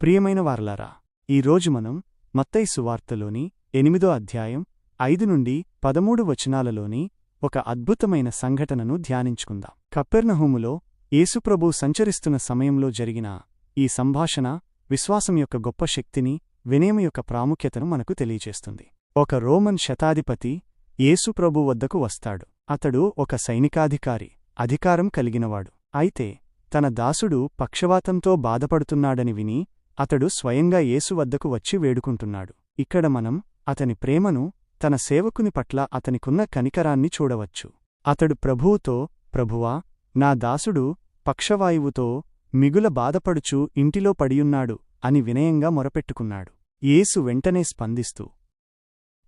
ప్రియమైన వారలారా ఈరోజు మనం మత్తై సువార్తలోని ఎనిమిదో అధ్యాయం ఐదు నుండి పదమూడు వచనాలలోని ఒక అద్భుతమైన సంఘటనను ధ్యానించుకుందాం. కప్పెర్నహూములో యేసుప్రభు సంచరిస్తున్న సమయంలో జరిగిన ఈ సంభాషణ విశ్వాసం యొక్క గొప్ప శక్తిని వినయం యొక్క ప్రాముఖ్యతను మనకు తెలియచేస్తుంది ఒక రోమన్ శతాధిపతి యేసుప్రభు వద్దకు వస్తాడు. అతడు ఒక సైనికాధికారి అధికారం కలిగినవాడు. అయితే తన దాసుడు పక్షవాతంతో బాధపడుతున్నాడని విని అతడు స్వయంగా యేసు వద్దకు వచ్చి వేడుకుంటున్నాడు. ఇక్కడ మనం అతని ప్రేమను తన సేవకుని పట్ల అతనికున్న కనికరాన్ని చూడవచ్చు. అతడు ప్రభువుతో ప్రభువా నా దాసుడు పక్షవాయువుతో మిగుల బాధపడుచూ ఇంటిలో పడియున్నాడు అని వినయంగా మొరపెట్టుకున్నాడు. యేసు వెంటనే స్పందిస్తూ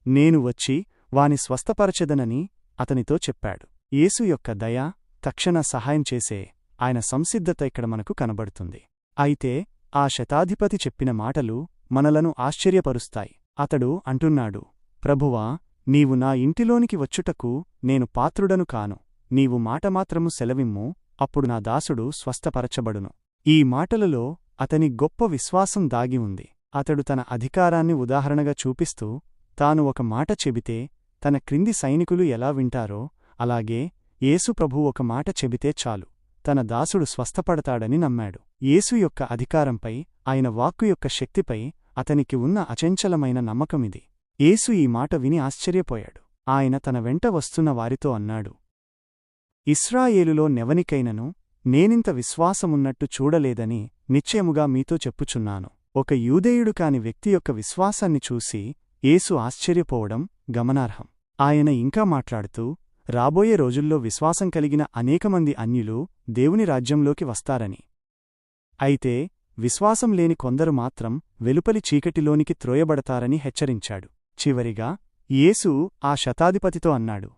నేను వచ్చి వాని స్వస్థపరచెదనని అతనితో చెప్పాడు. యేసు యొక్క దయ తక్షణ సహాయం చేసే ఆయన సంసిద్ధత ఇక్కడ మనకు కనబడుతుంది. అయితే ఆ శతాధిపతి చెప్పిన మాటలు మనలను ఆశ్చర్యపరుస్తాయి. అతడు అంటున్నాడు ప్రభువా నీవు నా ఇంటిలోనికి వచ్చుటకు నేను పాత్రుడను కాను. నీవు మాటమాత్రము సెలవిమ్ము అప్పుడు నా దాసుడు స్వస్థపరచబడును. ఈ మాటలలో అతని గొప్ప విశ్వాసం దాగి ఉంది. అతడు తన అధికారాన్ని ఉదాహరణగా చూపిస్తూ తాను ఒక మాట చెబితే తన క్రింది సైనికులు ఎలా వింటారో అలాగే యేసు ప్రభు ఒక మాట చెబితే చాలు. తన దాసుడు స్వస్థపడతాడని నమ్మాడు. యేసు యొక్క అధికారంపై ఆయన వాక్కు యొక్క శక్తిపై అతనికి ఉన్న అచంచలమైన నమ్మకమిది. యేసు ఈ మాట విని ఆశ్చర్యపోయాడు. ఆయన తన వెంట వస్తున్న వారితో అన్నాడు ఇస్రాయేలులో నెవనికైనను నేనింత విశ్వాసమున్నట్టు చూడలేదని నిశ్చయముగా మీతో చెప్పుచున్నాను. ఒక యూదేయుడు కాని వ్యక్తి యొక్క విశ్వాసాన్ని చూసి యేసు ఆశ్చర్యపోవడం గమనార్హం. ఆయన ఇంకా మాట్లాడుతూ రాబోయే రోజుల్లో విశ్వాసం కలిగిన అనేకమంది అన్యులు దేవుని రాజ్యంలోకి వస్తారని. అయితే విశ్వాసం లేని కొందరు మాత్రం వెలుపలి చీకటిలోనికి త్రోయబడతారని హెచ్చరించాడు. చివరిగా యేసు ఆ శతాధిపతితో అన్నాడు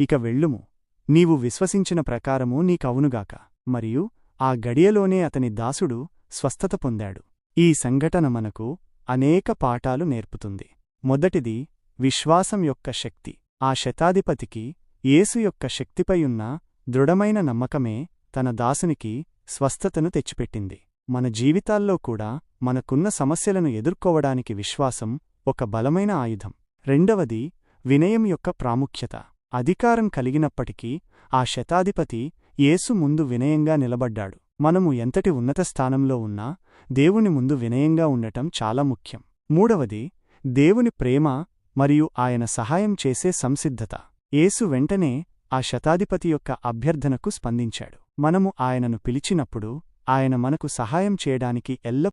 ఇక వెళ్ళుము. నీవు విశ్వసించిన ప్రకారము నీకవునుగాక. మరియు ఆ గడియలోనే అతని దాసుడు స్వస్థత పొందాడు. ఈ సంఘటన మనకు అనేక పాఠాలు నేర్పుతుంది. మొదటిది విశ్వాసం యొక్క శక్తి. ఆ శతాధిపతికి యేసు యొక్క శక్తిపై ఉన్న దృఢమైన నమ్మకమే తన దాసునికి స్వస్థతను తెచ్చిపెట్టింది. మన జీవితాల్లో కూడా మనకున్న సమస్యలను ఎదుర్కోవడానికి విశ్వాసం ఒక బలమైన ఆయుధం. రెండవది వినయం యొక్క ప్రాముఖ్యత. అధికారం కలిగినప్పటికీ ఆ శతాధిపతి యేసు ముందు వినయంగా నిలబడ్డాడు. మనము ఎంతటి ఉన్నత స్థానంలో ఉన్నా దేవుని ముందు వినయంగా ఉండటం చాలా ముఖ్యం. మూడవది దేవుని ప్రేమ మరియు ఆయన సహాయం చేసే సంసిద్ధత. యేసు వెంటనే ఆ శతాధిపతి యొక్క అభ్యర్థనకు స్పందించాడు. మనము ఆయనను పిలిచినప్పుడు ఆయన మనకు సహాయం చేయడానికి ఎల్లప్పుడూ